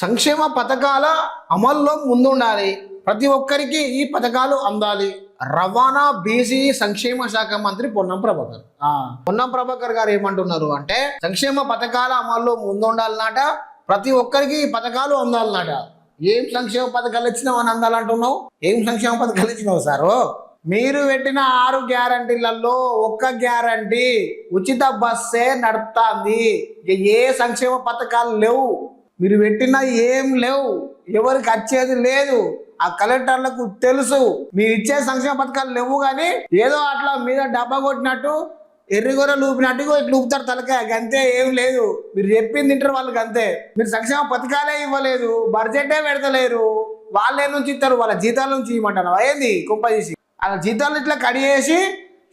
సంక్షేమ పథకాల అమల్లో ముందుండాలి. ప్రతి ఒక్కరికి ఈ పథకాలు అందాలి. రవాణా బీసీ సంక్షేమ శాఖ మంత్రి పొన్నం ప్రభాకర్. పొన్నం ప్రభాకర్ గారు ఏమంటున్నారు అంటే సంక్షేమ పథకాల అమల్లో ముందుండాలన్నట ప్రతి ఒక్కరికి ఈ పథకాలు అందాలన్నట ఏం సంక్షేమ పథకాలు ఇచ్చినావు అని అందాలంటున్నావు? ఏం సంక్షేమ పథకాలు ఇచ్చినావు సారు? మీరు పెట్టిన ఆరు గ్యారంటీలలో ఒక్క గ్యారంటీ ఉచిత బస్సే నడుపుతాంది. ఏ సంక్షేమ పథకాలు లేవు. మీరు పెట్టిన ఏం లేవు. ఎవరికి వచ్చేది లేదు. ఆ కలెక్టర్లకు తెలుసు. మీరు ఇచ్చే సంక్షేమ పథకాలు లేవు కానీ ఏదో అట్లా మీద డబ్బా కొట్టినట్టు ఎర్రిగొర్ర లూపినట్టు ఇట్లా ఊపుతారు తలకాయ. అంతే ఏం లేదు. మీరు చెప్పింది తింటారు వాళ్ళకి అంతే మీరు సంక్షేమ పథకాలే ఇవ్వలేదు. బడ్జెటే పెడతలేరు. వాళ్ళే నుంచి ఇస్తారు. వాళ్ళ జీతాల నుంచి ఇవ్వమంటారు అయ్యింది కుంప చేసి అలా జీతాలు ఇట్లా కడిగేసి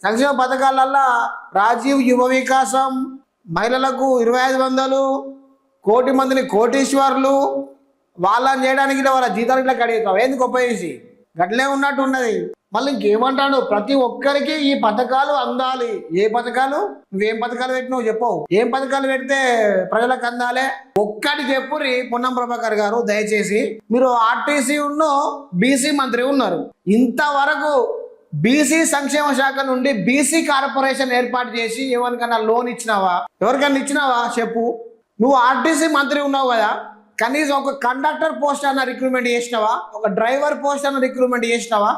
సంక్షేమ పథకాలల్లో రాజీవ్ యువ వికాసం మహిళలకు ఇరవై ఐదు వందలు కోటి మందిని కోటీశ్వరులు వాళ్ళని చేయడానికి వాళ్ళ జీతాలు ఇట్లా కడిగేస్తావు ఏంది గొప్ప చేసి? గట్లే ఉన్నట్టు ఉన్నది. మళ్ళీ ఇంకేమంటాడు? ప్రతి ఒక్కరికి ఈ పథకాలు అందాలి. ఏ పథకాలు? నువ్వేం పథకాలు పెట్టినావు చెప్పవు ఏం పథకాలు పెడితే ప్రజలకు అందాలే? ఒక్కటి చెప్పురి పొన్నం ప్రభాకర్ గారు దయచేసి. మీరు ఆర్టీసీ ఉన్న బీసీ మంత్రి ఉన్నారు. ఇంతవరకు బీసీ సంక్షేమ శాఖ నుండి బీసీ కార్పొరేషన్ ఏర్పాటు చేసి ఎవరికైనా లోన్ ఇచ్చినావా? ఎవరికైనా ఇచ్చినావా? చెప్పు. నువ్వు ఆర్టీసీ మంత్రి ఉన్నావు కదా కనీసం ఒక కండక్టర్ పోస్ట్ అన్న రిక్రూట్మెంట్ చేసినావా? ఒక డ్రైవర్ పోస్ట్ అన్న రిక్రూట్మెంట్ చేసినావా?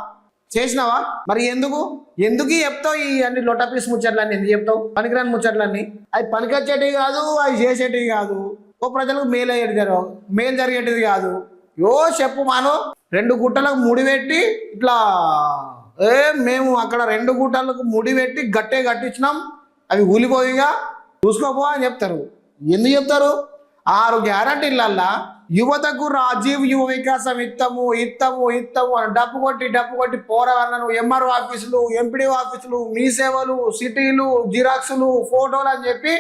చేసినావా? మరి ఎందుకు? ఎందుకు చెప్తావు ఈ అన్ని లొటపీస్ ముచ్చట్లన్నీ? ఎందుకు చెప్తావు? పనికిరాని ముచ్చట్లన్నీ? అవి పనికొచ్చేటివి కాదు అవి చేసేటివి కాదు. ఓ ప్రజలకు మేలు అయ్యేది జరగవు మేలు జరిగేటిది కాదు. యో చెప్పు మాను. రెండు గుట్టలకు ముడిపెట్టి ఇట్లా ఏ మేము అక్కడ రెండు గుట్టలకు ముడి పెట్టి గట్టే కట్టించినాం. అవి ఊలిపోయిగా. చూసుకోపో అని చెప్తారు. ఎందుకు చెప్తారు? ఆరు గ్యారంటీలల్లా యువతకు రాజీవ్ యువ వికాసం ఇత్తము ఇత్తము ఇత్తము అని డప్పు కొట్టి డప్పు కొట్టి పోరగలను ఎంఆర్ఓ ఆఫీసులు ఎంపీడీ ఆఫీసులు మీ సేవలు సిటీలు జిరాక్సులు ఫోటోలు అని చెప్పి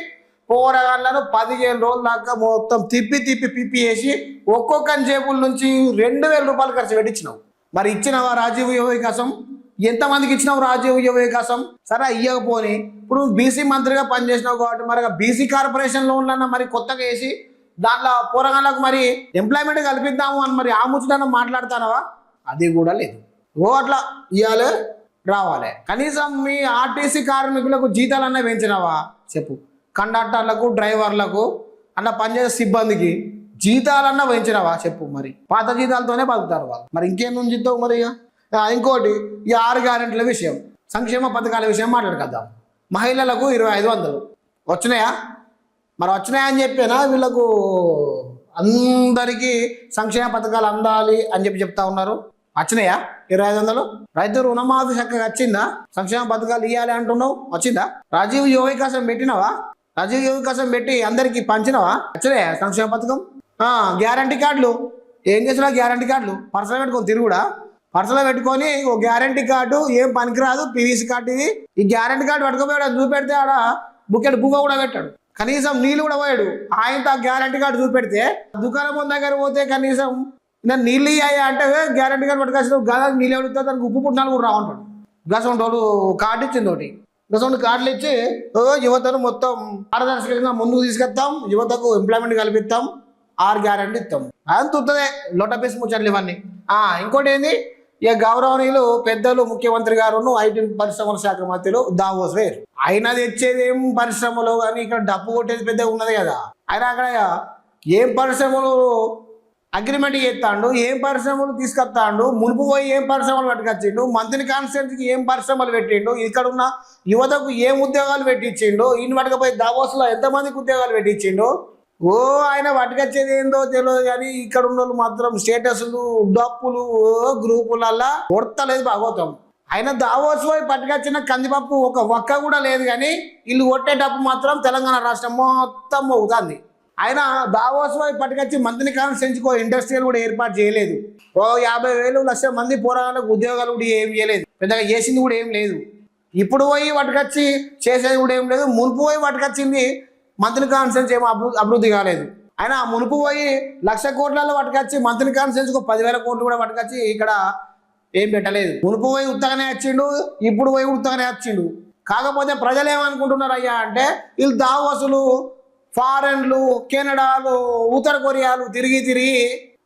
పోరగాళ్ళను పదిహేను రోజుల దాకా మొత్తం తిప్పి తిప్పి పిప్పి వేసి ఒక్కొక్క జేబుల నుంచి రెండు వేల రూపాయలు ఖర్చు పెట్టించినావు మరి ఇచ్చినవా రాజీవ్ యువ వికాసం? ఎంతమందికి ఇచ్చినావు రాజ్య వికాసం? సరే ఇవ్వకపోని ఇప్పుడు బీసీ మంత్రిగా పనిచేసినావు కాబట్టి మరి బీసీ కార్పొరేషన్ లోన్లన్నా మరి కొత్తగా వేసి దాంట్లో పోరగాళ్ళకు మరి ఎంప్లాయ్మెంట్ కల్పిద్దాము అని మరి ఆ మాట్లాడతానవా అది కూడా లేదు. ఓ అట్లా ఇవ్వాలి రావాలి. కనీసం మీ ఆర్టీసీ కార్మికులకు జీతాలన్నా పెంచినావా? చెప్పు. కండక్టర్లకు డ్రైవర్లకు అన్న పనిచేసే సిబ్బందికి జీతాలన్నా పెంచినావా? చెప్పు మరి. పాత జీతాలతోనే బతుకుతారు వాళ్ళు. మరి ఇంకేం ఉంచుతావు మరి ఇక? ఇంకోటి ఈ ఆరు గ్యారెంటీల విషయం. సంక్షేమ పథకాల విషయం మాట్లాడుకుందాం. మహిళలకు ఇరవై ఐదు వందలు. వచ్చినాయా? మరి వచ్చినాయని చెప్పినా? వీళ్ళకు అందరికీ సంక్షేమ పథకాలు అందాలి అని చెప్పి చెప్తా ఉన్నారు. వచ్చినాయా? ఇరవై ఐదు వందలు. రైతు రుణమాఫీ చక్కగా వచ్చిందా? సంక్షేమ పథకాలు ఇవ్వాలి అంటున్నావు. వచ్చిందా? రాజీవ్ యువ వికాసం పెట్టినావా? రాజీవ్ యువ వికాసం పెట్టి అందరికి పంచినవా? వచ్చినాయా సంక్షేమ పథకం? గ్యారంటీ కార్డులు. ఏం చేసినా గ్యారంటీ కార్డులు. పర్సనల్ పెట్టుకొని తిరుగుడా? పర్సలో పెట్టుకొని ఓ గ్యారంటీ కార్డు ఏం పనికిరాదు పీవీసీ కార్డు ఇది. ఈ గ్యారంటీ కార్డు పట్టుకోపోయాడు చూపెడితే ఆడ బుక్కెట్ బువ్వ కూడా పెట్టాడు. కనీసం నీళ్ళు కూడా పోయాడు. ఆయనతో ఆ గ్యారంటీ కార్డు చూపెడితే దుకాణం దగ్గర పోతే కనీసం నేను నీళ్ళు ఇయ్యాయా అంటే గ్యారంటీ కార్డు పట్టుకొచ్చిన గదా నీళ్ళు ఎవరితో దానికి ఉప్పు పుట్టినాలు కూడా రావంటాడు గసంటోడు కార్డు ఇచ్చింది ఒకటి. గసంటి కార్డులు ఇచ్చి ఓ యువతను మొత్తం పారదర్శకంగా ముందుకు తీసుకెళ్తాం యువతకు ఎంప్లాయ్మెంట్ కల్పిస్తాం. ఆరు గ్యారంటీ ఇస్తాం. అది తుత్తదే లోటపీస్ ముచ్చట్లు ఇవన్నీ. ఇంకోటి ఏంది? ఇక గౌరవనీయులు పెద్దలు ముఖ్యమంత్రి గారును ఐటీ పరిశ్రమల శాఖ మధ్యలో దావోస్ వేరు. ఆయన తెచ్చేది ఏం పరిశ్రమలు కానీ ఇక్కడ డబ్బు కొట్టేది పెద్దగా ఉన్నది కదా. ఆయన అక్కడ ఏం పరిశ్రమలు అగ్రిమెంట్ చేస్తాడు ఏం పరిశ్రమలు తీసుకొస్తాడు మునుపు పోయి ఏం పరిశ్రమలు పట్టుకొచ్చిండు మంత్రి కాన్స్టిట్యూన్సీకి ఏం పరిశ్రమలు పెట్టిండు ఇక్కడ ఉన్న యువతకు ఏం ఉద్యోగాలు పెట్టించిండు ఈయన పట్టుకపోయి దావోస్లో ఎంతమందికి ఉద్యోగాలు పెట్టించిండు ఓ ఆయన పట్టుకొచ్చేది ఏందో తెలియదు కానీ ఇక్కడ ఉన్న వాళ్ళు మాత్రం స్టేటస్లు డప్పులు గ్రూపులల్లా కొడతలేదు భాగవతం. ఆయన దావోస్ పోయి పట్టుకొచ్చిన కందిపప్పు ఒక ఒక్క కూడా లేదు కానీ వీళ్ళు కొట్టేటప్పుడు మాత్రం తెలంగాణ రాష్ట్రం మొత్తం అవుతుంది ఆయన దావోస్ పోయి పట్టుకొచ్చి మంత్రిని కాన్స్టిట్యూన్సీకి ఇండస్ట్రియల్ కూడా ఏర్పాటు చేయలేదు. ఓ యాభై వేలు లక్ష మంది పోరాటాలకు ఉద్యోగాలు కూడా ఏం చేయలేదు. పెద్దగా చేసింది కూడా ఏం లేదు. ఇప్పుడు పోయి పట్టుకొచ్చి చేసేది కూడా ఏం లేదు. మునుపు పోయి పట్టుకొచ్చింది మంత్రి కాన్ఫరెన్స్ ఏమో అభివృ అభివృద్ధి కాలేదు. ఆయన మునుపు పోయి లక్ష కోట్లలో పట్టుకొచ్చి మంత్రి కాన్ఫరెన్స్ ఒక పదివేల కోట్లు కూడా పట్టుకొచ్చి ఇక్కడ ఏం పెట్టలేదు. మునుపు పోయి ఉత్తగానే వచ్చిండు ఇప్పుడు పోయి ఉత్తగానే వచ్చిండు కాకపోతే ప్రజలు ఏమనుకుంటున్నారు అయ్యా అంటే వీళ్ళు దావోసులు ఫారెన్లు కెనడాలు ఉత్తర కొరియాలు తిరిగి తిరిగి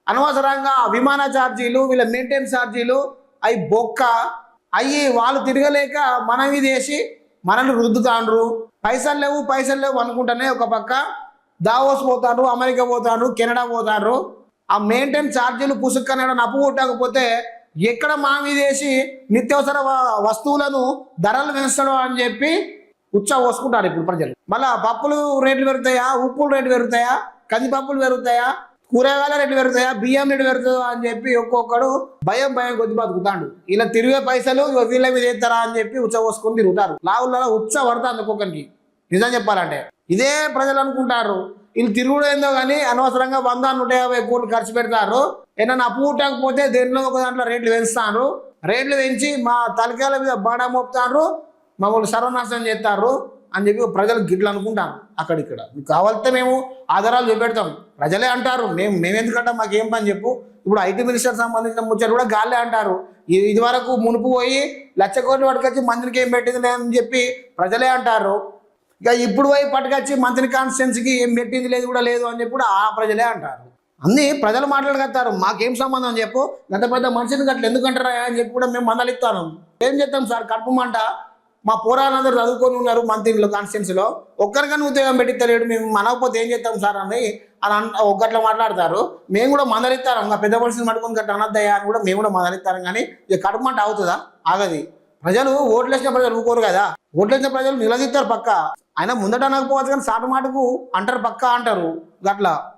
అనవసరంగా విమాన ఛార్జీలు వీళ్ళ మెయింటెనెన్స్ ఛార్జీలు అవి బొక్క అయ్యి వాళ్ళు తిరగలేక మనం ఇది వేసి మనల్ని రుద్దుతాండ్రు. పైసలు లేవు పైసలు లేవు అనుకుంటేనే ఒక పక్క దావోస్ పోతాడు అమెరికా పోతాడు కెనడా పోతారు ఆ మెయింటైన్ ఛార్జీలు పుసుక్కనడం నప్పు కొట్టకపోతే ఎక్కడ మా మీద వేసి వస్తువులను ధరలు పెంచడం అని చెప్పి ఉచ్చ పోసుకుంటారు ఇప్పుడు ప్రజలు. మళ్ళీ పప్పులు రేట్లు పెరుగుతాయా? ఉప్పులు రేట్లు పెరుగుతాయా? కందిపప్పులు పెరుగుతాయా? కూరగాయల రేట్లు పెరుగుతాయా? బియ్యం రేటు పెరుగుతుందా అని చెప్పి ఒక్కొక్కడు భయం భయం కొద్ది బతుకుతాడు. ఇలా తిరిగే పైసలు వీళ్ళ మీద వేస్తారా అని చెప్పి ఉచ్చ తిరుగుతారు. లావులలో ఉచ్చ పడుతుంది ఒక్కొక్కరికి. నిజం చెప్పాలంటే. ఇదే ప్రజలు అనుకుంటారు. వీళ్ళు తిరుగుడు ఏందో కానీ అనవసరంగా వంద నూట యాభై కోట్లు ఖర్చు పెడతారు. ఏదైనా అప్పు పోతే దేనిలో ఒక దాంట్లో రేట్లు పెంచుతారు. రేట్లు పెంచి మా తలకాయల మీద బాడా మోపుతారు. మమ్మల్ని సర్వనాశనం చేస్తారు. అని చెప్పి ప్రజలు గిట్లు అనుకుంటాను అక్కడిక్కడ మీకు కావాలంటే మేము ఆధారాలు చూపెడతాం. ప్రజలే అంటారు. మేము మేము ఎందుకంటాం? మాకేం పని చెప్పు. ఇప్పుడు ఐటీ మినిస్టర్ సంబంధించిన ముచ్చట కూడా గాలే అంటారు. ఇది వరకు మునుపు పోయి లక్ష కోట్లు పట్టుకొచ్చి మంత్రికి ఏం పెట్టింది లేదని చెప్పి ప్రజలే అంటారు. ఇక ఇప్పుడు పోయి పట్టుకొచ్చి మంత్రి కాన్స్టిట్యున్సీకి ఏం పెట్టింది లేదు కూడా లేదు అని చెప్పి కూడా ఆ ప్రజలే అంటారు. అన్ని ప్రజలు మాట్లాడగలుగుతారు. మాకేం సంబంధం చెప్పు? పెద్ద పెద్ద మనిషిని గట్ల ఎందుకంటారా అని చెప్పి కూడా మేము మందలిస్తాను. ఏం చేస్తాం సార్? కడుపు మంట? మా పోరాళ్ళందరూ చదువుకొని ఉన్నారు మంత్రిలో కాన్స్టిట్యున్సీలో ఒక్కరికైనా ఉద్యోగం పెట్టిస్తలేడు మేము మనకపోతే ఏం చేస్తాం సార్ అని అని అన్- ఒక్కట్లో మాట్లాడతారు. మేము కూడా మందలిస్తాం. ఇంకా పెద్ద మనుషులు పట్టుకొని గట్ల అనద్దయ్యా అని కూడా మేము కూడా మందలిస్తాం. కానీ ఇక కడుపు మంట అవుతుందా? ఆగది. ప్రజలు ఓట్లేసిన ప్రజలు ఊరుకోరు కదా. ఓట్లేసిన ప్రజలు నిలదీస్తారు పక్క. ఆయన ముందట అనకపోవచ్చు కానీ సాటు మాటకు అంటారు పక్క అంటారు. గట్లా.